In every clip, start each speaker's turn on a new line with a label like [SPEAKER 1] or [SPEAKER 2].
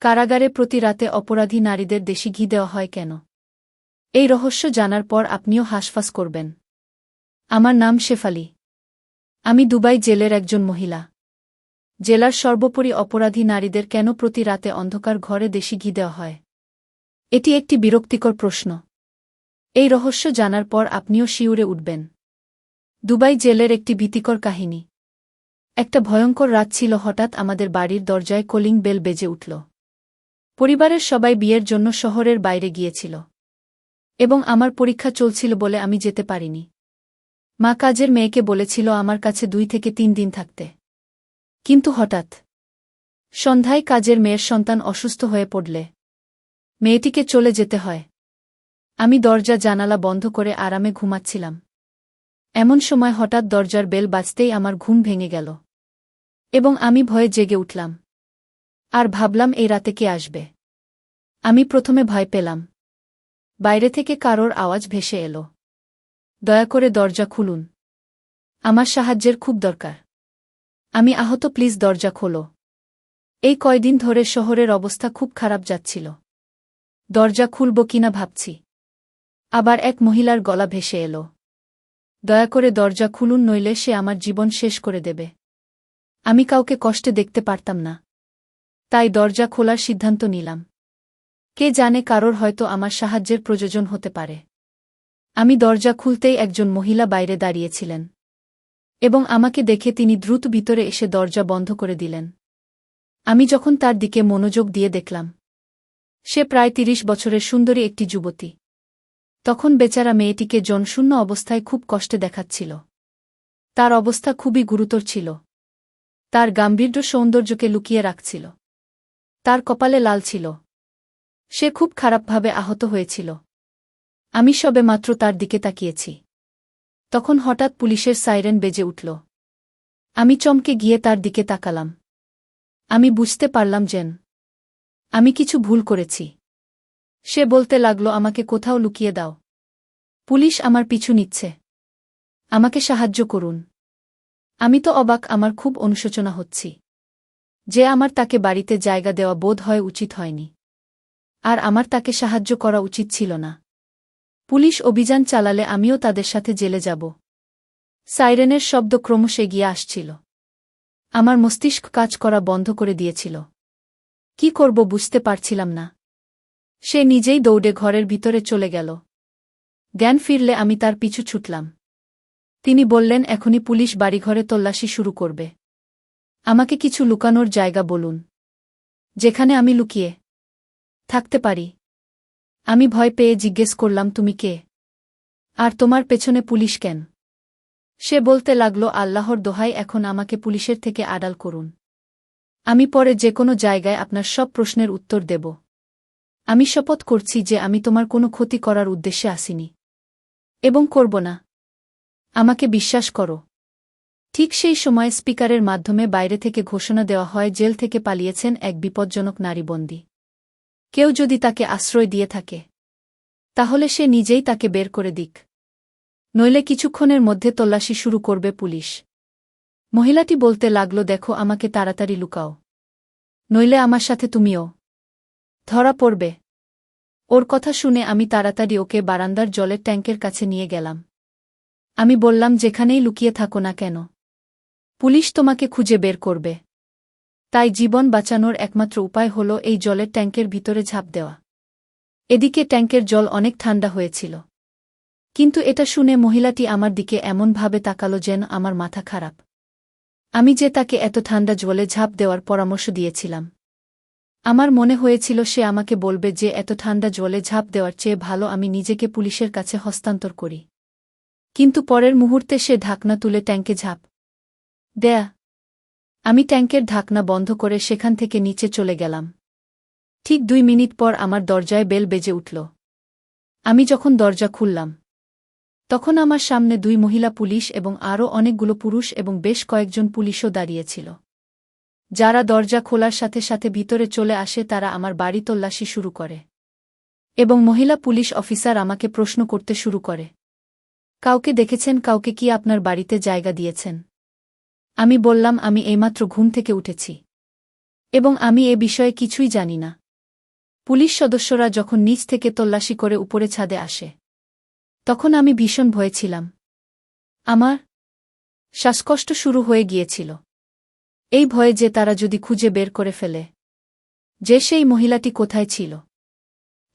[SPEAKER 1] কারাগারে প্রতি রাতে অপরাধী নারীদের দেশি ঘি দেওয়া হয় কেন? এই রহস্য জানার পর আপনিও হাসফাস করবেন। আমার নাম শেফালি। আমি দুবাই জেলের একজন মহিলা। জেলার সর্বোপরি অপরাধী নারীদের কেন প্রতি রাতে অন্ধকার ঘরে দেশি ঘি দেওয়া হয়? এটি একটি বিরক্তিকর প্রশ্ন। এই রহস্য জানার পর আপনিও শিউরে উঠবেন। দুবাই জেলের একটি ভীতিকর কাহিনী। একটা ভয়ঙ্কর রাত ছিল হঠাৎ আমাদের বাড়ির দরজায় কলিং বেল বেজে উঠল। পরিবারের সবাই বিয়ের জন্য শহরের বাইরে গিয়েছিল। এবং আমার পরীক্ষা চলছিল বলে আমি যেতে পারিনি। মা কাজের মেয়েকে বলেছিল আমার কাছে দুই থেকে তিন দিন থাকতে। কিন্তু হঠাৎ সন্ধ্যায় কাজের মেয়ের সন্তান অসুস্থ হয়ে পড়লে মেয়েটিকে চলে যেতে হয়। আমি দরজা জানালা বন্ধ করে আরামে ঘুমাচ্ছিলাম। এমন সময় হঠাৎ দরজার বেল বাজতেই আমার ঘুম ভেঙে গেল। এবং আমি ভয়ে জেগে উঠলাম। আর ভাবলাম এই রাতে কে আসবে। আমি প্রথমে ভয় পেলাম। বাইরে থেকে কারোর আওয়াজ ভেসে এলো। দয়া করে দরজা খুলুন। আমার সাহায্যের খুব দরকার। আমি আহত, প্লিজ দরজা খোলো। এই কয়দিন ধরে শহরের অবস্থা খুব খারাপ যাচ্ছিল। দরজা খুলব কিনা ভাবছি। আবার এক মহিলার গলা ভেসে এলো। দয়া করে দরজা খুলুন, নইলে সে আমার জীবন শেষ করে দেবে। আমি কাউকে কষ্টে দেখতে পারতাম না। তাই দরজা খোলার সিদ্ধান্ত নিলাম। কে জানে কারোর হয়তো আমার সাহায্যের প্রয়োজন হতে পারে। আমি দরজা খুলতেই একজন মহিলা বাইরে দাঁড়িয়েছিলেন। এবং আমাকে দেখে তিনি দ্রুত ভিতরে এসে দরজা বন্ধ করে দিলেন। আমি যখন তার দিকে মনোযোগ দিয়ে দেখলাম, সে প্রায় তিরিশ বছরের সুন্দরী একটি যুবতী। তখন বেচারা মেয়েটিকে জনশূন্য অবস্থায় খুব কষ্টে দেখাচ্ছিল। তার অবস্থা খুবই গুরুতর ছিল। তার গাম্ভীর্য সৌন্দর্যকে লুকিয়ে রাখছিল। তার কপালে লাল ছিল। সে খুব খারাপভাবে আহত হয়েছিল। আমি সবে মাত্র তার দিকে তাকিয়েছি। তখন হঠাৎ পুলিশের সাইরেন বেজে উঠল। আমি চমকে গিয়ে তার দিকে তাকালাম। আমি বুঝতে পারলাম যেন আমি কিছু ভুল করেছি। সে বলতে লাগল, আমাকে কোথাও লুকিয়ে দাও। পুলিশ আমার পিছু নিচ্ছে। আমাকে সাহায্য করুন। আমি তো অবাক, আমার খুব অনুশোচনা হচ্ছি। যে আমার তাকে বাড়িতে জায়গা দেওয়া বোধ হয় উচিত হয়নি। আর আমার তাকে সাহায্য করা উচিত ছিল না। পুলিশ অভিযান চালালে আমিও তাদের সাথে জেলে যাব। সাইরেনের শব্দ ক্রমশ এগিয়ে আসছিল। আমার মস্তিষ্ক কাজ করা বন্ধ করে দিয়েছিল। কি করব বুঝতে পারছিলাম না। সে নিজেই দৌড়ে ঘরের ভিতরে চলে গেল। জ্ঞান ফিরলে আমি তার পিছু ছুটলাম। তিনি বললেন, এখনই পুলিশ বাড়িঘরে তল্লাশি শুরু করবে। আমাকে কিছু লুকানোর জায়গা বলুন। যেখানে আমি লুকিয়ে থাকতে পারি। আমি ভয় পেয়ে জিজ্ঞেস করলাম, তুমি কে? আর তোমার পেছনে পুলিশ কেন? সে বলতে লাগল, আল্লাহর দোহাই, এখন আমাকে পুলিশের থেকে আড়াল করুন। আমি পরে যে কোনো জায়গায় আপনার সব প্রশ্নের উত্তর দেব। আমি শপথ করছি যে আমি তোমার কোনো ক্ষতি করার উদ্দেশ্যে আসিনি। এবং করব না। আমাকে বিশ্বাস করো। ঠিক সেই সময় স্পিকারের মাধ্যমে বাইরে থেকে ঘোষণা দেওয়া হয়, জেল থেকে পালিয়েছেন এক বিপজ্জনক নারীবন্দী কেউ যদি তাকে আশ্রয় দিয়ে থাকে, তাহলে সে নিজেই তাকে বের করে দিক। নইলে কিছুক্ষণের মধ্যে তল্লাশি শুরু করবে পুলিশ। মহিলাটি বলতে লাগল, দেখো, আমাকে তাড়াতাড়ি লুকাও। নইলে আমার সাথে তুমিও। ধরা পড়বে। ওর কথা শুনে আমি তাড়াতাড়ি ওকে বারান্দার জলের ট্যাঙ্কের কাছে নিয়ে গেলাম। আমি বললাম, যেখানেই লুকিয়ে থাকো না কেন? পুলিশ তোমাকে খুঁজে বের করবে। তাই জীবন বাঁচানোর একমাত্র উপায় হল এই জলের ট্যাঙ্কের ভিতরে ঝাঁপ দেওয়া। এদিকে ট্যাঙ্কের জল অনেক ঠান্ডা হয়েছিল। কিন্তু এটা শুনে মহিলাটি আমার দিকে এমনভাবে তাকালো যেন আমার মাথা খারাপ। আমি যে তাকে এত ঠান্ডা জলে ঝাঁপ দেওয়ার পরামর্শ দিয়েছিলাম। আমার মনে হয়েছিল সে আমাকে বলবে যে এত ঠান্ডা জলে ঝাঁপ দেওয়ার চেয়ে ভালো আমি নিজেকে পুলিশের কাছে হস্তান্তর করি। কিন্তু পরের মুহূর্তে সে ঢাকনা তুলে ট্যাঙ্কে ঝাঁপ দেয়া। আমি ট্যাঙ্কের ঢাকনা বন্ধ করে সেখান থেকে নিচে চলে গেলাম। ঠিক দুই মিনিট পর আমার দরজায় বেল বেজে উঠল। আমি যখন দরজা খুললাম, তখন আমার সামনে দুই মহিলা পুলিশ এবং আরও অনেকগুলো পুরুষ এবং বেশ কয়েকজন পুলিশও দাঁড়িয়েছিল। যারা দরজা খোলার সাথে সাথে ভিতরে চলে আসে তারা আমার বাড়ি তল্লাশি শুরু করে এবং মহিলা পুলিশ অফিসার আমাকে প্রশ্ন করতে শুরু করে। কাউকে দেখেছেন, কাউকে কি আপনার বাড়িতে জায়গা দিয়েছেন? আমি বললাম, আমি এইমাত্র ঘুম থেকে উঠেছি। এবং আমি এ বিষয়ে কিছুই জানি না। পুলিশ সদস্যরা যখন নিচ থেকে তল্লাশি করে উপরে ছাদে আসে, তখন আমি ভীষণ ভয়ে ছিলাম। আমার শ্বাসকষ্ট শুরু হয়ে গিয়েছিল। এই ভয়ে যে তারা যদি খুঁজে বের করে ফেলে, যে সেই মহিলাটি কোথায় ছিল।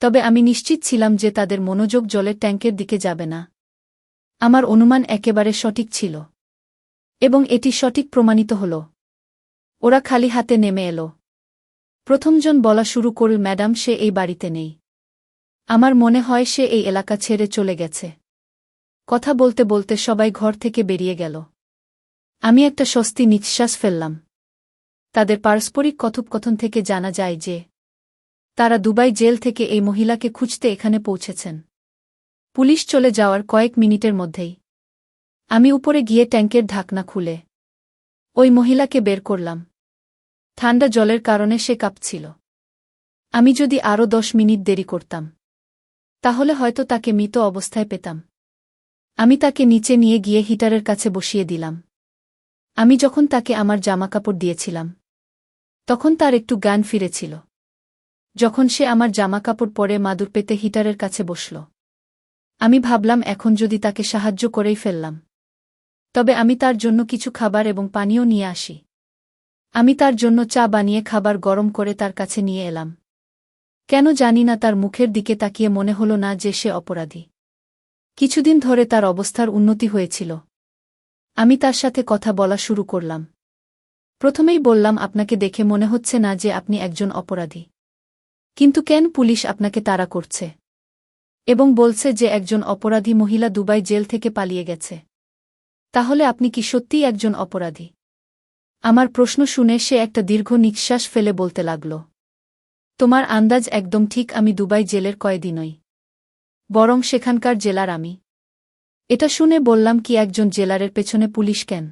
[SPEAKER 1] তবে আমি নিশ্চিত ছিলাম যে তাদের মনোযোগ জলের ট্যাঙ্কের দিকে যাবে না। আমার অনুমান একেবারে সঠিক ছিল। এবং এটি সঠিক প্রমাণিত হল। ওরা খালি হাতে নেমে এলো। প্রথমজন বলা শুরু করল, ম্যাডাম, সে এই বাড়িতে নেই। আমার মনে হয় সে এই এলাকা ছেড়ে চলে গেছে কথা বলতে বলতে সবাই ঘর থেকে বেরিয়ে গেল। আমি একটা স্বস্তি নিঃশ্বাস ফেললাম। তাদের পারস্পরিক কথোপকথন থেকে জানা যায় যে, তারা দুবাই জেল থেকে এই মহিলাকে খুঁজতে এখানে পৌঁছেছেন। পুলিশ চলে যাওয়ার কয়েক মিনিটের মধ্যেই। আমি উপরে গিয়ে ট্যাঙ্কের ঢাকনা খুলে। ওই মহিলাকে বের করলাম। ঠান্ডা জলের কারণে সে কাঁপছিল। আমি যদি আরও দশ মিনিট দেরি করতাম, তাহলে হয়তো তাকে মৃত অবস্থায় পেতাম। আমি তাকে নিচে নিয়ে গিয়ে হিটারের কাছে বসিয়ে দিলাম। আমি যখন তাকে আমার জামাকাপড় দিয়েছিলাম, তখন তার একটু গান ফিরেছিল। যখন সে আমার জামাকাপড় পরে মাদুর পেতে হিটারের কাছে বসল, আমি ভাবলাম এখন যদি তাকে সাহায্য করেই ফেললাম। তবে আমি তার জন্য কিছু খাবার এবং পানীয় নিয়ে আসি। আমি তার জন্য চা বানিয়ে খাবার গরম করে তার কাছে নিয়ে এলাম। কেন জানি না তার মুখের দিকে তাকিয়ে মনে হল না যে সে অপরাধী। কিছুদিন ধরে তার অবস্থার উন্নতি হয়েছিল। আমি তার সাথে কথা বলা শুরু করলাম। প্রথমেই বললাম, আপনাকে দেখে মনে হচ্ছে না যে আপনি একজন অপরাধী। কিন্তু কেন পুলিশ আপনাকে তাড়া করছে? এবং বলছে যে একজন অপরাধী মহিলা দুবাই জেল থেকে পালিয়ে গেছে। তাহলে আপনি কি সত্যিই একজন অপরাধী? আমার প্রশ্ন শুনে সে একটা দীর্ঘ নিঃশ্বাস ফেলে বলতে লাগল। তোমার আন্দাজ একদম ঠিক, আমি দুবাই জেলের কয়েদি নই। বরং সেখানকার জেলার আমি। এটা শুনে বললাম, কি একজন জেলারের পেছনে পুলিশ কেন?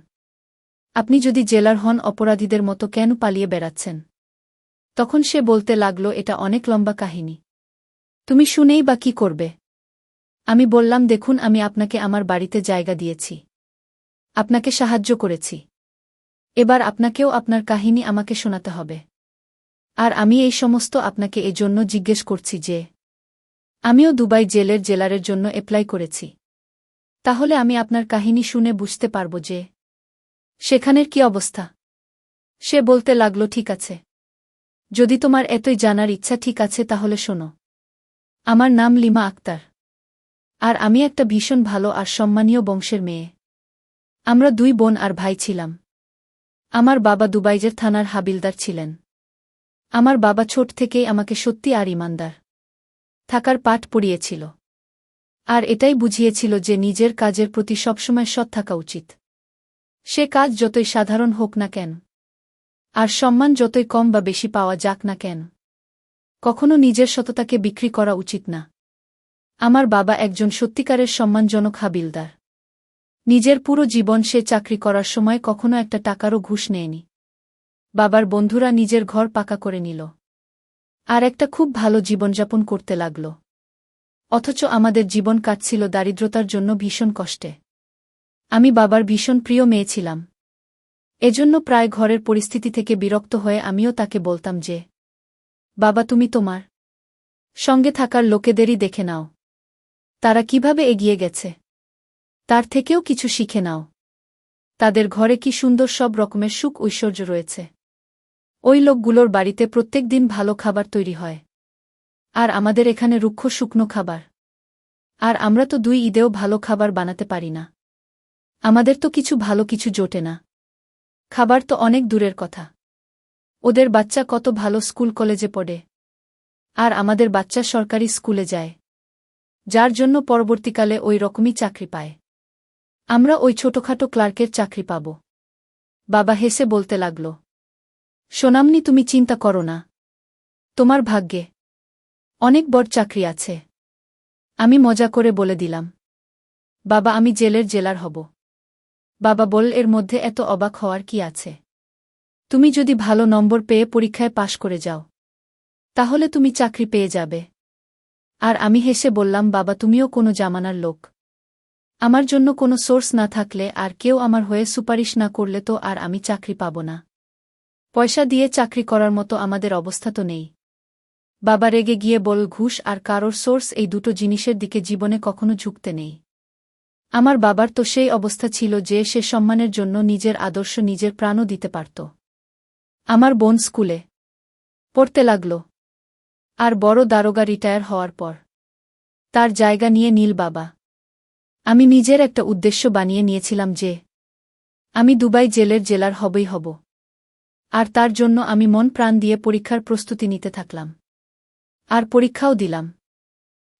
[SPEAKER 1] আপনি যদি জেলার হন, অপরাধীদের মতো কেন পালিয়ে বেড়াচ্ছেন? তখন সে বলতে লাগল, এটা অনেক লম্বা কাহিনী। তুমি শুনেই বা কি করবে? আমি বললাম, দেখুন, আমি আপনাকে আমার বাড়িতে জায়গা দিয়েছি। আপনাকে সাহায্য করেছি। এবার আপনাকেও আপনার কাহিনী আমাকে শোনাতে হবে। আর আমি এই সমস্ত আপনাকে এজন্য জিজ্ঞেস করছি যে, আমিও দুবাই জেলের জেলারের জন্য অ্যাপ্লাই করেছি। তাহলে আমি আপনার কাহিনী শুনে বুঝতে পারব যে, সেখানের কি অবস্থা? সে বলতে লাগল, ঠিক আছে। যদি তোমার এতই জানার ইচ্ছা ঠিক আছে তাহলে শোনো। আমার নাম লিমা আক্তার। আর আমি একটা ভীষণ ভালো আর সম্মানীয় বংশের মেয়ে। আমরা দুই বোন আর ভাই ছিলাম। আমার বাবা দুবাইজের থানার হাবিলদার ছিলেন। আমার বাবা ছোট থেকেই আমাকে সত্যি আর ইমানদার থাকার পাঠ পড়িয়েছিল। আর এটাই বুঝিয়েছিল যে নিজের কাজের প্রতি সবসময় সৎ থাকা উচিত। সে কাজ যতই সাধারণ হোক না কেন, আর সম্মান যতই কম বা বেশি পাওয়া যাক না কেন, কখনো নিজের সততাকে বিক্রি করা উচিত না। আমার বাবা একজন সত্যিকারের সম্মানজনক হাবিলদার। নিজের পুরো জীবন সে চাকরি করার সময় কখনো একটা টাকারও ঘুষ নেয়নি। বাবার বন্ধুরা নিজের ঘর পাকা করে নিল। আর একটা খুব ভালো জীবনযাপন করতে লাগল। অথচ আমাদের জীবন কাটছিল দারিদ্রতার জন্য ভীষণ কষ্টে। আমি বাবার ভীষণ প্রিয় মেয়ে ছিলাম। এজন্য প্রায় ঘরের পরিস্থিতি থেকে বিরক্ত হয়ে আমিও তাকে বলতাম যে, বাবা, তুমি তোমার সঙ্গে থাকার লোকেদেরই দেখে নাও। তারা কীভাবে এগিয়ে গেছে? তার থেকেও কিছু শিখে নাও। তাদের ঘরে কি সুন্দর সব রকমের সুখ ঐশ্বর্য রয়েছে। ওই লোকগুলোর বাড়িতে প্রত্যেক দিন ভালো খাবার তৈরি হয়। আর আমাদের এখানে রুক্ষ শুকনো খাবার। আর আমরা তো দুই ঈদেও ভালো খাবার বানাতে পারি না। আমাদের তো কিছু ভালো কিছু জোটে না। খাবার তো অনেক দূরের কথা। ওদের বাচ্চা কত ভালো স্কুল কলেজে পড়ে। আর আমাদের বাচ্চা সরকারি স্কুলে যায়। যার জন্য পরবর্তীকালে ওই রকমই চাকরি পায়। আমরা ওই ছোটখাটো ক্লার্কের চাকরি পাব। বাবা হেসে বলতে লাগল সোনামনি তুমি চিন্তা করো না। তোমার ভাগ্যে অনেক বড় চাকরি আছে। আমি মজা করে বলে দিলাম, বাবা আমি জেলের জেলার হব। বাবা বল, এর মধ্যে এত অবাক হওয়ার কি আছে? তুমি যদি ভালো নম্বর পেয়ে পরীক্ষায় পাশ করে যাও, তাহলে তুমি চাকরি পেয়ে যাবে। আর আমি হেসে বললাম, বাবা তুমিও কোনো জামানার লোক। আমার জন্য কোনো সোর্স না থাকলে আর কেউ আমার হয়ে সুপারিশ না করলে তো আর আমি চাকরি পাব না। পয়সা দিয়ে চাকরি করার মতো আমাদের অবস্থা তো নেই। বাবা রেগে গিয়ে বল, ঘুষ আর কারোর সোর্স এই দুটো জিনিসের দিকে জীবনে কখনো ঝুঁকতে নেই। আমার বাবার তো সেই অবস্থা ছিল যে সে সম্মানের জন্য নিজের আদর্শ নিজের প্রাণও দিতে পারত। আমার বোন স্কুলে পড়তে লাগল। আর বড় দারোগা রিটায়ার হওয়ার পর। তার জায়গা নিয়ে নীল বাবা। আমি নিজের একটা উদ্দেশ্য বানিয়ে নিয়েছিলাম যে, আমি দুবাই জেলের জেলার হবই হব। আর তার জন্য আমি মন প্রাণ দিয়ে পরীক্ষার প্রস্তুতি নিতে থাকলাম। আর পরীক্ষাও দিলাম।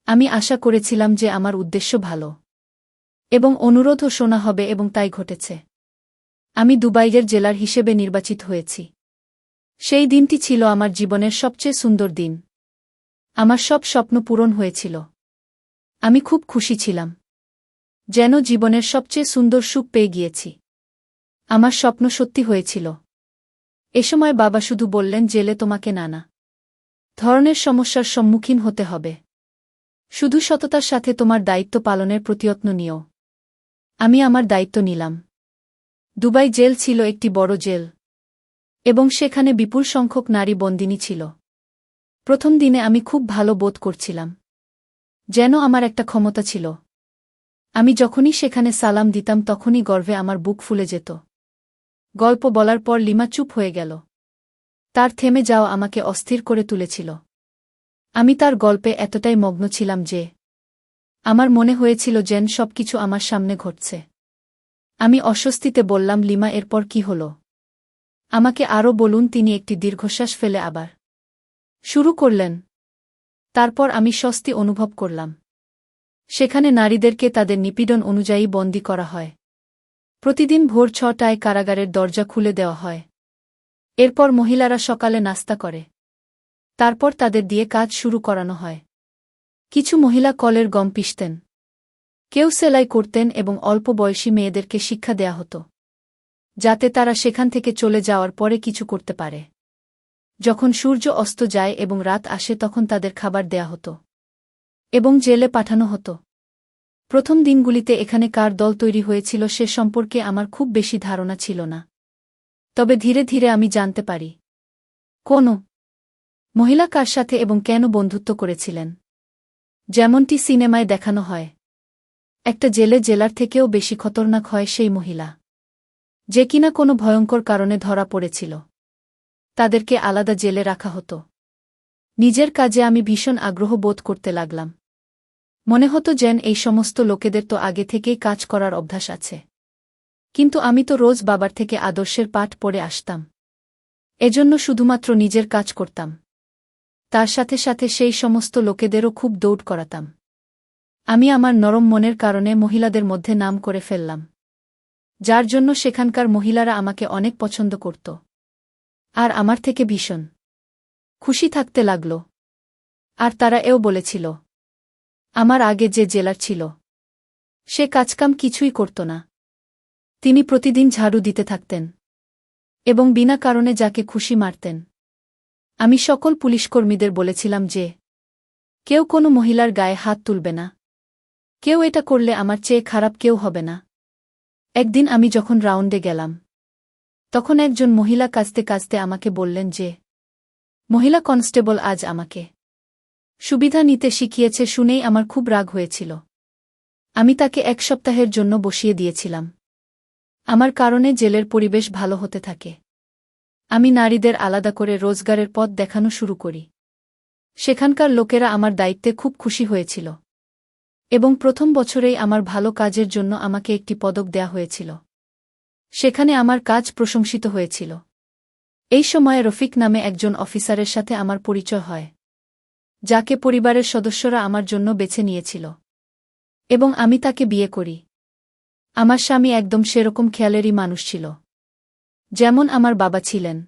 [SPEAKER 1] আমি আশা করেছিলাম যে আমার উদ্দেশ্য ভালো। এবং অনুরোধও শোনা হবে এবং তাই ঘটেছে। আমি দুবাইয়ের জেলার হিসেবে নির্বাচিত হয়েছি। সেই দিনটি ছিল আমার জীবনের সবচেয়ে সুন্দর দিন। আমার সব স্বপ্ন পূরণ হয়েছিল। আমি খুব খুশি ছিলাম। যেন জীবনের সবচেয়ে সুন্দর সুখ পেয়ে গিয়েছি। আমার স্বপ্ন সত্যি হয়েছিল। এ সময় বাবা শুধু বললেন, জেলে তোমাকে নানা ধরনের সমস্যার সম্মুখীন হতে হবে। শুধু সততার সাথে তোমার দায়িত্ব পালনের প্রতিয়ত্ন নিও। আমি আমার দায়িত্ব নিলাম। দুবাই জেল ছিল একটি বড় জেল এবং সেখানে বিপুল সংখ্যক নারী বন্দিনী ছিল। প্রথম দিনে আমি খুব ভালো বোধ করছিলাম। যেন আমার একটা ক্ষমতা ছিল। আমি যখনই সেখানে সালাম দিতাম তখনই গর্ভে আমার বুক ফুলে যেত। গল্প বলার পর লিমা চুপ হয়ে গেল। তার থেমে যাওয়া আমাকে অস্থির করে তুলেছিল। আমি তার গল্পে এতটাই মগ্ন ছিলাম যে, আমার মনে হয়েছিল যেন সবকিছু আমার সামনে ঘটছে। আমি অস্বস্তিতে বললাম, লিমা, এরপর কি হল? আমাকে আরও বলুন, তিনি একটি দীর্ঘশ্বাস ফেলে আবার শুরু করলেন। তারপর আমি স্বস্তি অনুভব করলাম। সেখানে নারীদেরকে তাদের নিপীড়ন অনুযায়ী বন্দী করা হয়। প্রতিদিন ভোর ছটায় কারাগারের দরজা খুলে দেওয়া হয়। এরপর মহিলারা সকালে নাস্তা করে। তারপর তাদের দিয়ে কাজ শুরু করানো হয়। কিছু মহিলা কলের গম পিষতেন। কেউ সেলাই করতেন এবং অল্প বয়সী মেয়েদেরকে শিক্ষা দেয়া হতো। যাতে তারা সেখান থেকে চলে যাওয়ার পরে কিছু করতে পারে। যখন সূর্য অস্ত যায় এবং রাত আসে তখন তাদের খাবার দেয়া হতো। এবং জেলে পাঠানো হতো। প্রথম দিনগুলিতে এখানে কার দল তৈরি হয়েছিল সে সম্পর্কে আমার খুব বেশি ধারণা ছিল না। তবে ধীরে ধীরে আমি জানতে পারি। কোন মহিলা কার সাথে এবং কেন বন্ধুত্ব করেছিলেন? যেমনটি সিনেমায় দেখানো হয়। একটা জেলে জেলার থেকেও বেশি খতরনাক হয় সেই মহিলা। যে কিনা কোনো ভয়ঙ্কর কারণে ধরা পড়েছিল। তাদেরকে আলাদা জেলে রাখা হতো। নিজের কাজে আমি ভীষণ আগ্রহ বোধ করতে লাগলাম। মনে হতো যেন এই সমস্ত লোকেদের তো আগে থেকেই কাজ করার অভ্যাস আছে। কিন্তু আমি তো রোজ বাবার থেকে আদর্শের পাঠ পড়ে আসতাম। এজন্য শুধুমাত্র নিজের কাজ করতাম। তার সাথে সাথে সেই সমস্ত লোকেদেরও খুব দৌড় করাতাম। আমি আমার নরম মনের কারণে মহিলাদের মধ্যে নাম করে ফেললাম। যার জন্য সেখানকার মহিলারা আমাকে অনেক পছন্দ করত। আর আমার থেকে ভীষণ খুশি থাকতে লাগল। আর তারা এও বলেছিল আমার আগে যে জেলার ছিল, সে কাজকাম কিছুই করত না। তিনি প্রতিদিন ঝাড়ু দিতে থাকতেন এবং বিনা কারণে যাকে খুশি মারতেন। আমি সকল পুলিশকর্মীদের বলেছিলাম যে, কেউ কোনো মহিলার গায়ে হাত তুলবে না। কেউ এটা করলে আমার চেয়ে খারাপ কেউ হবে না। একদিন আমি যখন রাউন্ডে গেলাম, তখন একজন মহিলা কাজতে কাজতে আমাকে বললেন যে, মহিলা কনস্টেবল আজ আমাকে সুবিধা নিতে শিখিয়েছে শুনেই আমার খুব রাগ হয়েছিল। আমি তাকে এক সপ্তাহের জন্য বসিয়ে দিয়েছিলাম। আমার কারণে জেলের পরিবেশ ভালো হতে থাকে। আমি নারীদের আলাদা করে রোজগারের পথ দেখানো শুরু করি। সেখানকার লোকেরা আমার দায়িত্বে খুব খুশি হয়েছিল। এবং প্রথম বছরেই আমার ভালো কাজের জন্য আমাকে একটি পদক দেয়া হয়েছিল। সেখানে আমার কাজ প্রশংসিত হয়েছিল। এই সময়ে রফিক নামে একজন অফিসারের সাথে আমার পরিচয় হয়। যাকে পরিবারের সদস্যরা আমার জন্য বেছে নিয়েছিল। এবং আমি তাকে বিয়ে করি। আমার স্বামী একদম সেরকম খেয়ালেরই মানুষ ছিল। যেমন আমার বাবা ছিলেন।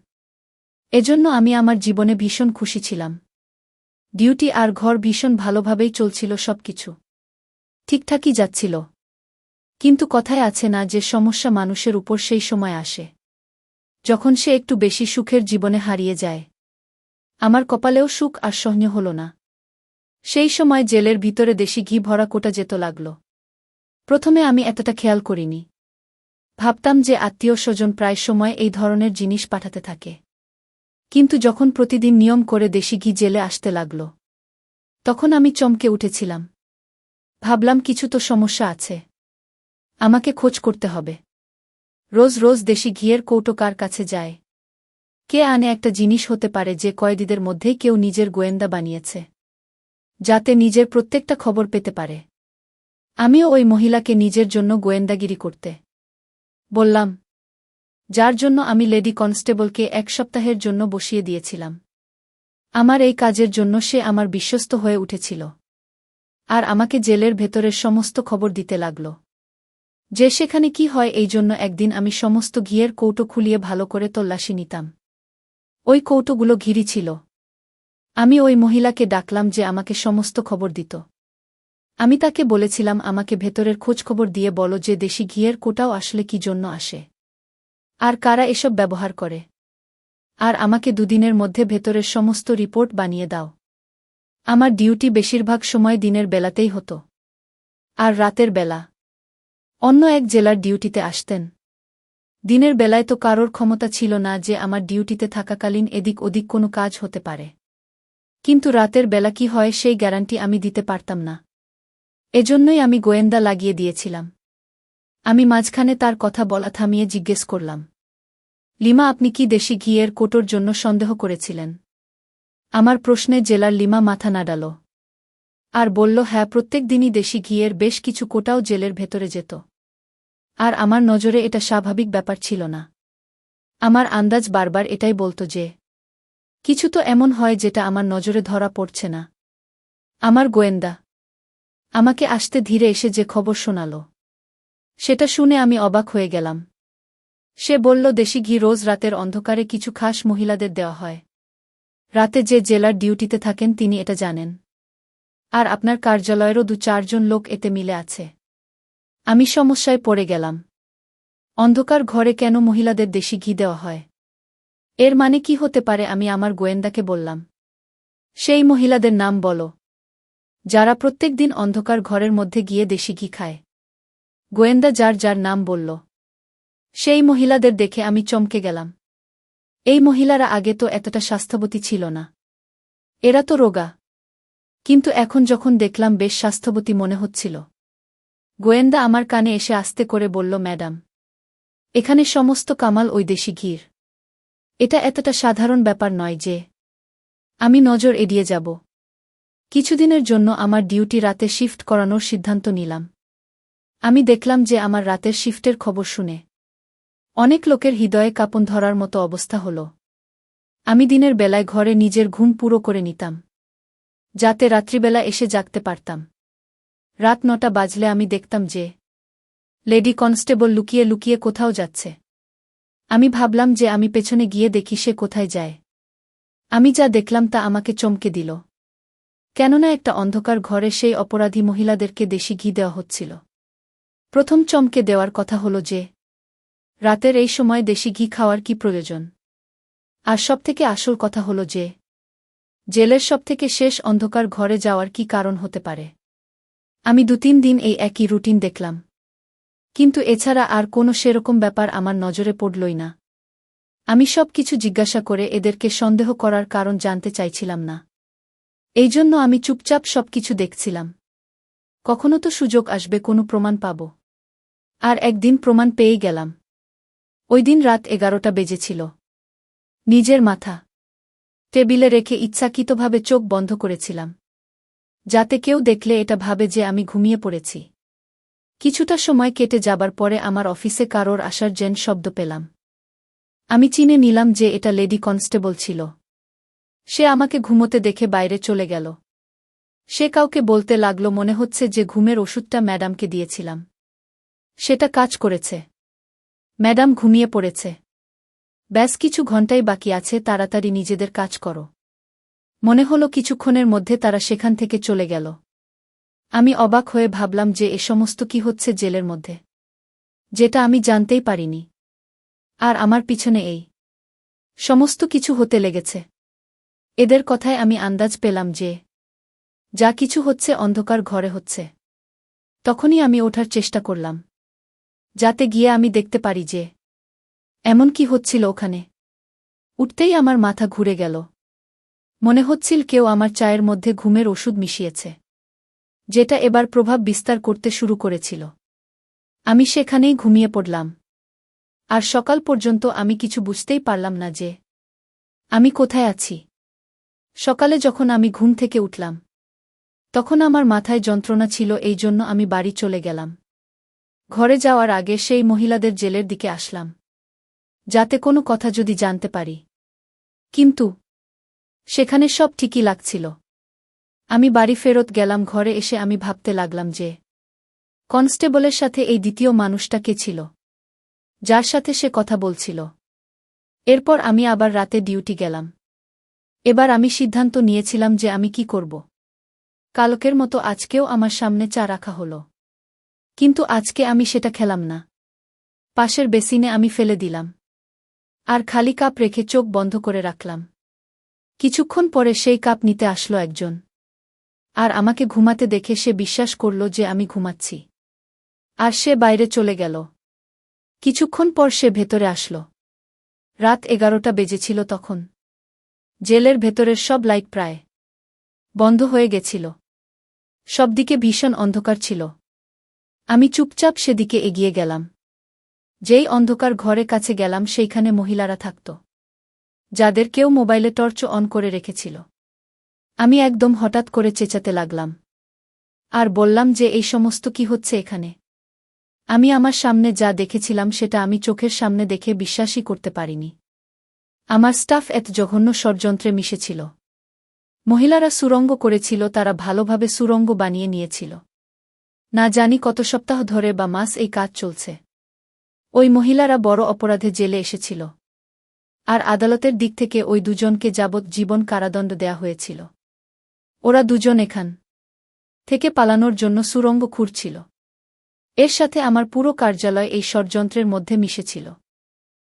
[SPEAKER 1] এজন্য আমি আমার জীবনে ভীষণ খুশি ছিলাম। ডিউটি আর ঘর ভীষণ ভালোভাবেই চলছিল সবকিছু। ঠিকঠাকই যাচ্ছিল। কিন্তু কথায় আছে না যে সমস্যা মানুষের উপর সেই সময় আসে। যখন সে একটু বেশি সুখের জীবনে হারিয়ে যায়। আমার কপালেও সুখ আর সহ্য হল না। সেই সময় জেলের ভিতরে দেশি ঘি ভরা কোটা যেত লাগল। প্রথমে আমি এতটা খেয়াল করিনি। ভাবতাম যে আত্মীয় স্বজন প্রায় সময় এই ধরনের জিনিস পাঠাতে থাকে। কিন্তু যখন প্রতিদিন নিয়ম করে দেশি ঘি জেলে আসতে লাগল, তখন আমি চমকে উঠেছিলাম। ভাবলাম কিছু তো সমস্যা আছে। আমাকে খোঁজ করতে হবে। রোজ রোজ দেশি ঘিয়ের কৌটো কার কাছে যায়? কে আনে একটা জিনিস হতে পারে যে কয়েদিদের মধ্যেই কেউ নিজের গোয়েন্দা বানিয়েছে, যাতে নিজের প্রত্যেকটা খবর পেতে পারে। আমিও ওই মহিলাকে নিজের জন্য গোয়েন্দাগিরি করতে বললাম, যার জন্য আমি লেডি কনস্টেবলকে এক সপ্তাহের জন্য বসিয়ে দিয়েছিলাম। আমার এই কাজের জন্য সে আমার বিশ্বস্ত হয়ে উঠেছিল। আর আমাকে জেলের ভেতরের সমস্ত খবর দিতে লাগল। যে সেখানে কি হয়, এই জন্য একদিন আমি সমস্ত ঘিয়ের কৌটো খুলিয়ে ভালো করে তল্লাশি নিতাম। ওই কৌটোগুলো ঘিরি ছিল। আমি ওই মহিলাকে ডাকলাম যে আমাকে সমস্ত খবর দিত। আমি তাকে বলেছিলাম, আমাকে ভেতরের খোঁজখবর দিয়ে বলো যে দেশি ঘিয়ের কোটাও আসলে কি জন্য আসে? আর কারা এসব ব্যবহার করে? আর আমাকে দুদিনের মধ্যে ভেতরের সমস্ত রিপোর্ট বানিয়ে দাও। আমার ডিউটি বেশিরভাগ সময় দিনের বেলাতেই হতো। আর রাতের বেলা। অন্য এক জেলার ডিউটিতে আসতেন। দিনের বেলায় তো কারোর ক্ষমতা ছিল না যে আমার ডিউটিতে থাকাকালীন এদিক ওদিক কোনো কাজ হতে পারে। কিন্তু রাতের বেলা কি হয় সেই গ্যারান্টি আমি দিতে পারতাম না। এজন্যই আমি গোয়েন্দা লাগিয়ে দিয়েছিলাম। আমি মাঝখানে তার কথা বলা থামিয়ে জিজ্ঞেস করলাম, লিমা, আপনি কি দেশি ঘিয়ের কোটোর জন্য সন্দেহ করেছিলেন? আমার প্রশ্নে জেলার লিমা মাথা নাড়াল। আর বলল হ্যাঁ প্রত্যেক দিনই দেশি ঘিয়ের বেশ কিছু কোটাও জেলের ভেতরে যেত। আর আমার নজরে এটা স্বাভাবিক ব্যাপার ছিল না। আমার আন্দাজ বারবার এটাই বলতো যে, কিছু তো এমন হয় যেটা আমার নজরে ধরা পড়ছে না। আমার গোয়েন্দা, আমাকে আসতে ধীরে এসে যে খবর শোনাল, সেটা শুনে আমি অবাক হয়ে গেলাম। সে বলল, দেশি ঘি রোজ রাতের অন্ধকারে কিছু খাস মহিলাদের দেওয়া হয়। রাতে যে জেলার ডিউটিতে থাকেন তিনি এটা জানেন। আর আপনার কার্যালয়েরও দু চারজন লোক এতে মিলে আছে। আমি সমস্যায় পড়ে গেলাম। অন্ধকার ঘরে কেন মহিলাদের দেশি ঘি দেওয়া হয়? এর মানে কি হতে পারে আমি আমার গোয়েন্দাকে বললাম। সেই মহিলাদের নাম বলো। যারা প্রত্যেক দিন অন্ধকার ঘরের মধ্যে গিয়ে দেশি ঘি খায়। গোয়েন্দা যার যার নাম বলল। সেই মহিলাদের দেখে আমি চমকে গেলাম। এই মহিলারা আগে তো এতটা স্বাস্থ্যবতী ছিল না। এরা তো রোগা। কিন্তু এখন যখন দেখলাম বেশ স্বাস্থ্যবতী মনে হচ্ছিল। গোয়েন্দা আমার কানে এসে আস্তে করে বলল, ম্যাডাম, এখানে সমস্ত কামাল ওই দেশি ঘির। এটা এতটা সাধারণ ব্যাপার নয় যে আমি নজর এড়িয়ে যাব। কিছুদিনের জন্য আমার ডিউটি রাতে শিফট করানোর সিদ্ধান্ত নিলাম। আমি দেখলাম যে আমার রাতের শিফটের খবর শুনে অনেক লোকের হৃদয়ে কাপন ধরার মতো অবস্থা হল। আমি দিনের বেলায় ঘরে নিজের ঘুম পুরো করে নিতাম, যাতে রাত্রিবেলা এসে জাগতে পারতাম। রাত নটা বাজলে আমি দেখতাম যে, লেডি কনস্টেবল লুকিয়ে লুকিয়ে কোথাও যাচ্ছে। আমি ভাবলাম যে আমি পেছনে গিয়ে দেখি সে কোথায় যায়। আমি যা দেখলাম তা আমাকে চমকে দিল। কেননা একটা অন্ধকার ঘরে সেই অপরাধী মহিলাদেরকে দেশি ঘি দেওয়া হচ্ছিল। প্রথম চমকে দেওয়ার কথা হল যে, রাতের এই সময় দেশি ঘি খাওয়ার কি প্রয়োজন? আর সবথেকে আসল কথা হল যে, জেলের সবথেকে শেষ অন্ধকার ঘরে যাওয়ার কি কারণ হতে পারে? আমি দু তিন দিন এই একই রুটিন দেখলাম। কিন্তু এছাড়া আর কোনো সেরকম ব্যাপার আমার নজরে পড়লই না। আমি সব কিছু জিজ্ঞাসা করে এদেরকে সন্দেহ করার কারণ জানতে চাইছিলাম না। এই জন্য আমি চুপচাপ সব কিছু দেখছিলাম। কখনো তো সুযোগ আসবে, কোনো প্রমাণ পাব। আর একদিন প্রমাণ পেয়েই গেলাম। ওই দিন রাত এগারোটা বেজেছিল। নিজের মাথা। টেবিলে রেখে ইচ্ছাকৃতভাবে চোখ বন্ধ করেছিলাম। যাতে কেউ দেখলে এটা ভাবে যে আমি ঘুমিয়ে পড়েছি। কিছুটা সময় কেটে যাবার পরে আমার অফিসে কারোর আসার জেন শব্দ পেলাম। আমি চিনে নিলাম যে এটা লেডি কনস্টেবল ছিল। সে আমাকে ঘুমোতে দেখে বাইরে চলে গেল। সে কাউকে বলতে লাগল মনে হচ্ছে যে ঘুমের ওষুধটা ম্যাডামকে দিয়েছিলাম। সেটা কাজ করেছে। ম্যাডাম ঘুমিয়ে পড়েছে। ব্যাস কিছু ঘন্টাই বাকি আছে, তাড়াতাড়ি নিজেদের কাজ করো। মনে হল কিছুক্ষণের মধ্যে তারা সেখান থেকে চলে গেল। আমি অবাক হয়ে ভাবলাম যে এ সমস্ত কি হচ্ছে জেলের মধ্যে। যেটা আমি জানতেই পারিনি। আর আমার পিছনে এই সমস্ত কিছু হতে লেগেছে। এদের কথায় আমি আন্দাজ পেলাম যে যা কিছু হচ্ছে অন্ধকার ঘরে হচ্ছে। তখনই আমি ওঠার চেষ্টা করলাম। যাতে গিয়ে আমি দেখতে পারি যে এমন কি হচ্ছিল ওখানে। উঠতেই আমার মাথা ঘুরে গেল। মনে হচ্ছিল কেউ আমার চায়ের মধ্যে ঘুমের ওষুধ মিশিয়েছে, যেটা এবার প্রভাব বিস্তার করতে শুরু করেছিল। আমি সেখানেই ঘুমিয়ে পড়লাম। আর সকাল পর্যন্ত আমি কিছু বুঝতেই পারলাম না যে, আমি কোথায় আছি। সকালে যখন আমি ঘুম থেকে উঠলাম, তখন আমার মাথায় যন্ত্রণা ছিল, এই জন্য আমি বাড়ি চলে গেলাম। ঘরে যাওয়ার আগে সেই মহিলাদের জেলের দিকে আসলাম, যাতে কোনো কথা যদি জানতে পারি। কিন্তু সেখানে সব ঠিকই লাগছিল। আমি বাড়ি ফেরত গেলাম, ঘরে এসে আমি ভাবতে লাগলাম যে, কনস্টেবলের সাথে এই দ্বিতীয় মানুষটা কে ছিল? যার সাথে সে কথা বলছিল। এরপর আমি আবার রাতে ডিউটি গেলাম। এবার আমি সিদ্ধান্ত নিয়েছিলাম যে আমি কি করব। কালকের মতো আজকেও আমার সামনে চা রাখা হল। কিন্তু আজকে আমি সেটা খেলাম না। পাশের বেসিনে আমি ফেলে দিলাম। আর খালি কাপ রেখে চোখ বন্ধ করে রাখলাম। কিছুক্ষণ পরে সেই কাপ নিতে আসলো একজন। আর আমাকে ঘুমাতে দেখে সে বিশ্বাস করল যে আমি ঘুমাচ্ছি। আর সে বাইরে চলে গেল। কিছুক্ষণ পর সে ভেতরে আসল। রাত এগারোটা বেজেছিল তখন। জেলের ভেতরের সব লাইট প্রায় বন্ধ হয়ে গেছিল। সবদিকে ভীষণ অন্ধকার ছিল। আমি চুপচাপ সেদিকে এগিয়ে গেলাম। যেই অন্ধকার ঘরে কাছে গেলাম, সেইখানে মহিলারা থাকত। যাদের কেউ মোবাইলে টর্চ অন করে রেখেছিল। আমি একদম হঠাৎ করে চেঁচাতে লাগলাম। আর বললাম যে এই সমস্ত কি হচ্ছে এখানে? আমি আমার সামনে যা দেখেছিলাম সেটা আমি চোখের সামনে দেখে বিশ্বাসই করতে পারিনি। আমার স্টাফ এত জঘন্য ষড়যন্ত্রে মিশেছিল। মহিলারা সুরঙ্গ করেছিল, তারা ভালোভাবে সুরঙ্গ বানিয়ে নিয়েছিল। না জানি কত সপ্তাহ ধরে বা মাস এই কাজ চলছে। ওই মহিলারা বড় অপরাধে জেলে এসেছিল। আর আদালতের দিক থেকে ওই দুজনকে যাবৎ জীবন কারাদণ্ড দেয়া হয়েছিল। ওরা দুজন এখান থেকে পালানোর জন্য সুরঙ্গ খুঁড়ছিল। এর সাথে আমার পুরো কার্যালয় এই ষড়যন্ত্রের মধ্যে মিশেছিল।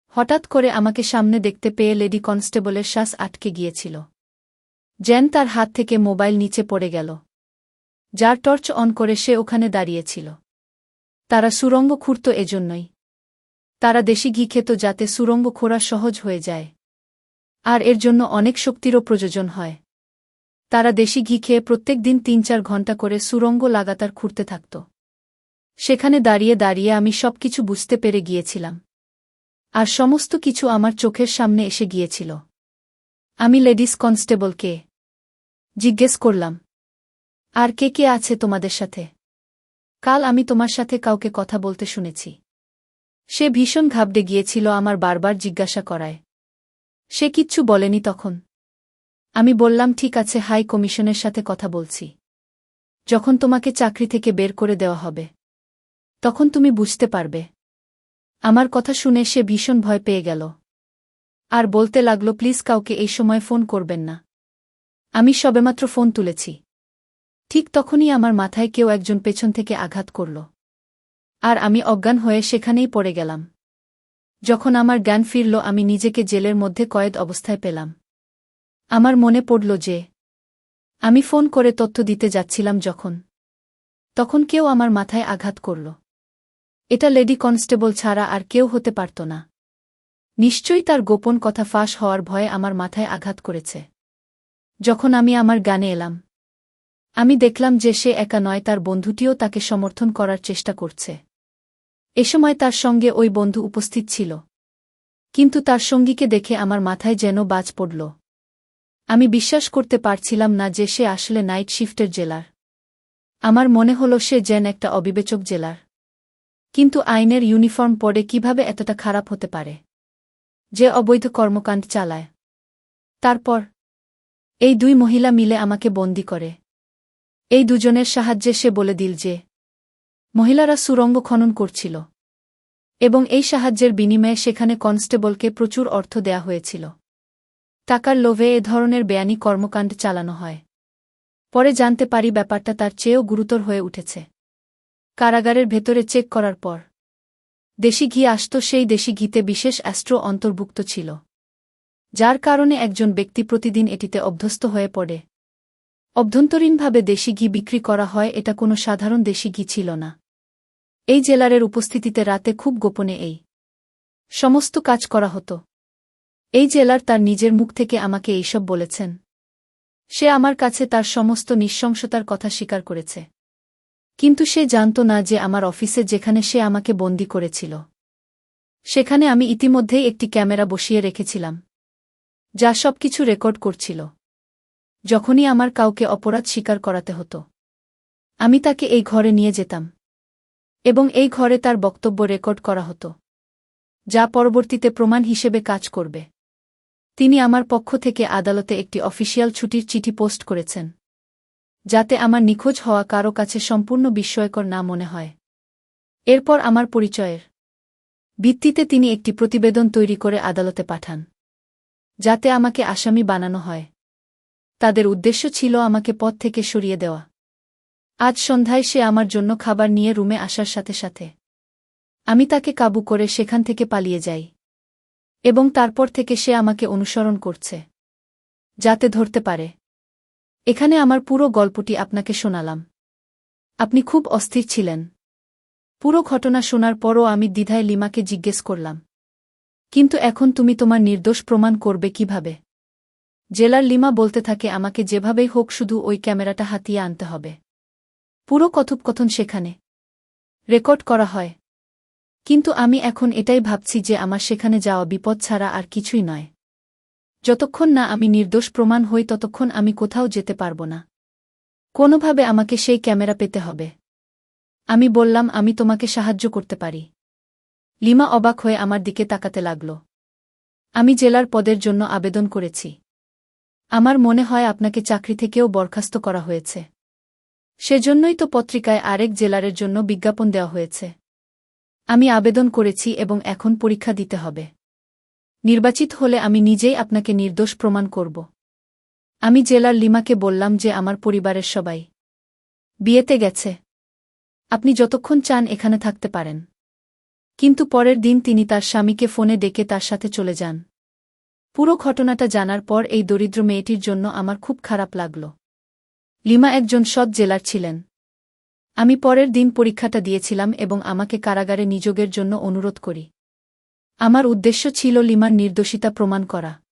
[SPEAKER 1] হঠাৎ করে আমাকে সামনে দেখতে পেয়ে লেডি কনস্টেবলের শ্বাস আটকে গিয়েছিল। জ্যান তার হাত থেকে মোবাইল নিচে পড়ে গেল। যার টর্চ অন করে সে ওখানে দাঁড়িয়েছিল। তারা সুরঙ্গ খুঁড়ত এজন্যই। তারা দেশি ঘি খেত যাতে সুরঙ্গ খোঁড়া সহজ হয়ে যায়। আর এর জন্য অনেক শক্তিরও প্রয়োজন হয়। তারা দেশি ঘি খেয়ে প্রত্যেক দিন তিন চার ঘণ্টা করে সুরঙ্গ লাগাতার খুঁড়তে থাকত। সেখানে দাঁড়িয়ে দাঁড়িয়ে আমি সবকিছু বুঝতে পেরে গিয়েছিলাম। আর সমস্ত কিছু আমার চোখের সামনে এসে গিয়েছিল। আমি লেডিস কনস্টেবলকে জিজ্ঞেস করলাম, আর কে কে আছে তোমাদের সাথে? কাল আমি তোমার সাথে কাউকে কথা বলতে শুনেছি। সে ভীষণ ঘাবড়ে গিয়েছিল আমার বারবার জিজ্ঞাসা করায়। সে কিচ্ছু বলেনি তখন। আমি বললাম, ঠিক আছে, হাই কমিশনের সাথে কথা বলছি। যখন তোমাকে চাকরি থেকে বের করে দেওয়া হবে, তখন তুমি বুঝতে পারবে। আমার কথা শুনে সে ভীষণ ভয় পেয়ে গেল। আর বলতে লাগল, প্লিজ কাউকে এই সময় ফোন করবেন না। আমি সবেমাত্র ফোন তুলেছি। ঠিক তখনই আমার মাথায় কেউ একজন পেছন থেকে আঘাত করল। আর আমি অজ্ঞান হয়ে সেখানেই পড়ে গেলাম। যখন আমার জ্ঞান ফিরল, আমি নিজেকে জেলের মধ্যে কয়েদ অবস্থায় পেলাম। আমার মনে পড়ল যে, আমি ফোন করে তথ্য দিতে যাচ্ছিলাম যখন। তখন কেউ আমার মাথায় আঘাত করল। এটা লেডি কনস্টেবল ছাড়া আর কেউ হতে পারত না। নিশ্চয়ই তার গোপন কথা ফাঁস হওয়ার ভয়ে আমার মাথায় আঘাত করেছে। যখন আমি আমার গানে এলাম, আমি দেখলাম যে সে একা নয়, তার বন্ধুটিও তাকে সমর্থন করার চেষ্টা করছে। এ সময় তার সঙ্গে ওই বন্ধু উপস্থিত ছিল। কিন্তু তার সঙ্গীকে দেখে আমার মাথায় যেন বাজ পড়ল। আমি বিশ্বাস করতে পারছিলাম না যে সে আসলে নাইট শিফটের জেলার। আমার মনে হল সে যেন একটা অবিবেচক জেলার। কিন্তু আইনের ইউনিফর্ম পরে কীভাবে এতটা খারাপ হতে পারে? যে অবৈধ কর্মকাণ্ড চালায়। তারপর, এই দুই মহিলা মিলে আমাকে বন্দি করে। এই দুজনের সাহায্যে সে বলে দিল যে মহিলারা সুরঙ্গ খনন করছিল। এবং এই সাহায্যের বিনিময়ে সেখানে কনস্টেবলকে প্রচুর অর্থ দেয়া হয়েছিল। টাকার লোভে এ ধরনের বেয়ানি কর্মকাণ্ড চালানো হয়। পরে জানতে পারি ব্যাপারটা তার চেয়েও গুরুতর হয়ে উঠেছে। কারাগারের ভেতরে চেক করার পর। দেশি ঘি আসত সেই দেশি ঘিতে বিশেষ অ্যাস্ট্রো অন্তর্ভুক্ত ছিল। যার কারণে একজন ব্যক্তি প্রতিদিন এটিতে অভ্যস্ত হয়ে পড়ে। অভ্যন্তরীণভাবে দেশি ঘি বিক্রি করা হয় এটা কোনো সাধারণ দেশি ঘি ছিল না। এই জেলারের উপস্থিতিতে রাতে খুব গোপনে এই সমস্ত কাজ করা হতো। এই জেলার তার নিজের মুখ থেকে আমাকে এইসব বলেছেন। সে আমার কাছে তার সমস্ত নিঃশংসতার কথা স্বীকার করেছে। কিন্তু সে জানত না যে আমার অফিসে যেখানে সে আমাকে বন্দি করেছিল। সেখানে আমি ইতিমধ্যেই একটি ক্যামেরা বসিয়ে রেখেছিলাম, যা সব কিছু রেকর্ড করছিল। যখনই আমার কাউকে অপরাধ স্বীকার করাতে হতো, আমি তাকে এই ঘরে নিয়ে যেতাম। এবং এই ঘরে তার বক্তব্য রেকর্ড করা হতো, যা পরবর্তীতে প্রমাণ হিসেবে কাজ করবে। তিনি আমার পক্ষ থেকে আদালতে একটি অফিসিয়াল ছুটির চিঠি পোস্ট করেছেন, যাতে আমার নিখোঁজ হওয়া কারও কাছে সম্পূর্ণ বিস্ময়কর না মনে হয়। এরপর আমার পরিচয়ের ভিত্তিতে তিনি একটি প্রতিবেদন তৈরি করে আদালতে পাঠান, যাতে আমাকে আসামি বানানো হয়। তাদের উদ্দেশ্য ছিল আমাকে পথ থেকে সরিয়ে দেওয়া। আজ সন্ধ্যায় সে আমার জন্য খাবার নিয়ে রুমে আসার সাথে সাথে। আমি তাকে কাবু করে সেখান থেকে পালিয়ে যাই। এবং তারপর থেকে সে আমাকে অনুসরণ করছে। যাতে ধরতে পারে। এখানে আমার পুরো গল্পটি আপনাকে শোনালাম। আপনি খুব অস্থির ছিলেন। পুরো ঘটনা শোনার পরও আমি দ্বিধায় লিমাকে জিজ্ঞেস করলাম। কিন্তু এখন তুমি তোমার নির্দোষ প্রমাণ করবে কীভাবে? জেলার লিমা বলতে থাকে, আমাকে যেভাবেই হোক শুধু ওই ক্যামেরাটা হাতিয়ে আনতে হবে। পুরো কথোপকথন সেখানে রেকর্ড করা হয়। কিন্তু আমি এখন এটাই ভাবছি যে আমার সেখানে যাওয়া বিপদ ছাড়া আর কিছুই নয়। যতক্ষণ না আমি নির্দোষ প্রমাণ হই, ততক্ষণ আমি কোথাও যেতে পারব না। কোনোভাবে আমাকে সেই ক্যামেরা পেতে হবে। আমি বললাম, আমি তোমাকে সাহায্য করতে পারি। লিমা অবাক হয়ে আমার দিকে তাকাতে লাগল। আমি জেলার পদের জন্য আবেদন করেছি। আমার মনে হয় আপনাকে চাকরি থেকেও বরখাস্ত করা হয়েছে। সেজন্যই তো পত্রিকায় আরেক জেলারের জন্য বিজ্ঞাপন দেওয়া হয়েছে। আমি আবেদন করেছি এবং এখন পরীক্ষা দিতে হবে। নির্বাচিত হলে আমি নিজেই আপনাকে নির্দোষ প্রমাণ করব। আমি জেলার লিমাকে বললাম যে আমার পরিবারের সবাই বিয়েতে গেছে। আপনি যতক্ষণ চান এখানে থাকতে পারেন। কিন্তু পরের দিন তিনি তার স্বামীকে ফোনে ডেকে তার সাথে চলে যান। পুরো ঘটনাটা জানার পর এই দরিদ্র মেয়েটির জন্য আমার খুব খারাপ লাগল। লিমা একজন সৎ জেলার ছিলেন। আমি পরের দিন পরীক্ষাটা দিয়েছিলাম এবং আমাকে কারাগারে নিযোগের জন্য অনুরোধ করি। আমার উদ্দেশ্য ছিল লিমার নির্দোষিতা প্রমাণ করা।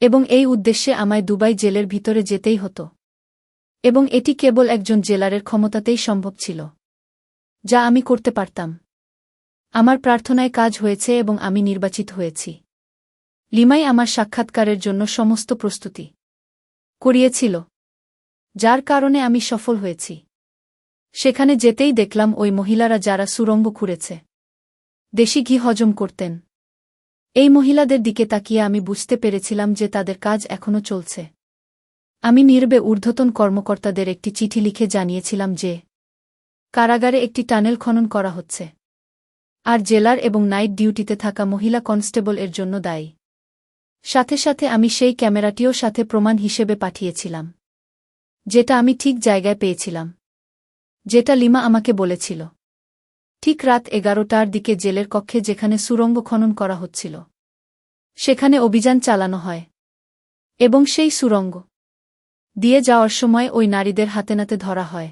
[SPEAKER 1] এবং এই উদ্দেশ্যে আমায় দুবাই জেলের ভিতরে যেতেই হতো। এবং এটি কেবল একজন জেলারের ক্ষমতাতেই সম্ভব ছিল। যা আমি করতে পারতাম। আমার প্রার্থনায় কাজ হয়েছে এবং আমি নির্বাচিত হয়েছি। লিমাই আমার সাক্ষাৎকারের জন্য সমস্ত প্রস্তুতি করিয়েছিল। যার কারণে আমি সফল হয়েছি। সেখানে যেতেই দেখলাম ওই মহিলারা যারা সুরঙ্গ খুঁড়েছে। দেশি ঘি হজম করতেন। এই মহিলাদের দিকে তাকিয়ে আমি বুঝতে পেরেছিলাম যে তাদের কাজ এখনও চলছে। আমি নির্বে ঊর্ধ্বতন কর্মকর্তাদের একটি চিঠি লিখে জানিয়েছিলাম যে, কারাগারে একটি টানেল খনন করা হচ্ছে। আর জেলার এবং নাইট ডিউটিতে থাকা মহিলা কনস্টেবল এর জন্য দায়ী। সাথে সাথে আমি সেই ক্যামেরাটিও সাথে প্রমাণ হিসেবে পাঠিয়েছিলাম। যেটা আমি ঠিক জায়গায় পেয়েছিলাম। যেটা লিমা আমাকে বলেছিল। ঠিক রাত এগারোটার দিকে জেলের কক্ষে যেখানে সুরঙ্গ খনন করা হচ্ছিল। সেখানে অভিযান চালানো হয়। এবং সেই সুরঙ্গ দিয়ে যাওয়ার সময় ওই নারীদের হাতে নাতে ধরা হয়।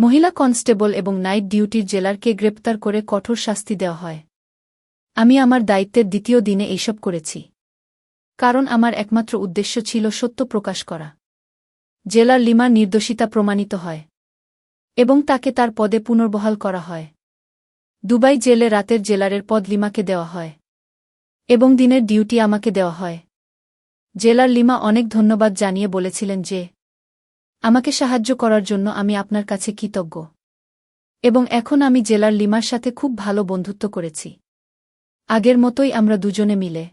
[SPEAKER 1] মহিলা কনস্টেবল এবং নাইট ডিউটির জেলারকে গ্রেপ্তার করে কঠোর শাস্তি দেওয়া হয়। আমি আমার দায়িত্বের দ্বিতীয় দিনে এইসব করেছি। কারণ আমার একমাত্র উদ্দেশ্য ছিল সত্য প্রকাশ করা। জেলার লিমার নির্দোষিতা প্রমাণিত হয় এবং তাকে তার পদে পুনর্বহাল করা হয়। দুবাই জেলে রাতের জেলারের পদ লিমাকে দেওয়া হয় এবং দিনের ডিউটি আমাকে দেওয়া হয়। জেলার লিমা অনেক ধন্যবাদ জানিয়ে বলেছিলেন যে, আমাকে সাহায্য করার জন্য আমি আপনার কাছে কৃতজ্ঞ এবং এখন আমি জেলার লিমার সাথে খুব ভালো বন্ধুত্ব করেছি। আগের মতোই আমরা দুজনে মিলে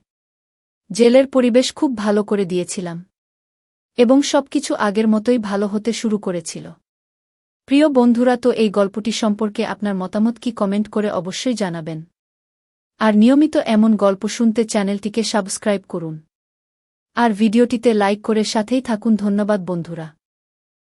[SPEAKER 1] জেলের পরিবেশ খুব ভালো করে দিয়েছিলাম। এবং সবকিছু আগের মতোই ভালো হতে শুরু করেছিল। প্রিয় বন্ধুরা, তো এই গল্পটি সম্পর্কে আপনার মতামত কি কমেন্ট করে অবশ্যই জানাবেন। আর নিয়মিত এমন গল্প শুনতে চ্যানেলটিকে সাবস্ক্রাইব করুন। আর ভিডিওটিতে লাইক করে সাথেই থাকুন। ধন্যবাদ বন্ধুরা।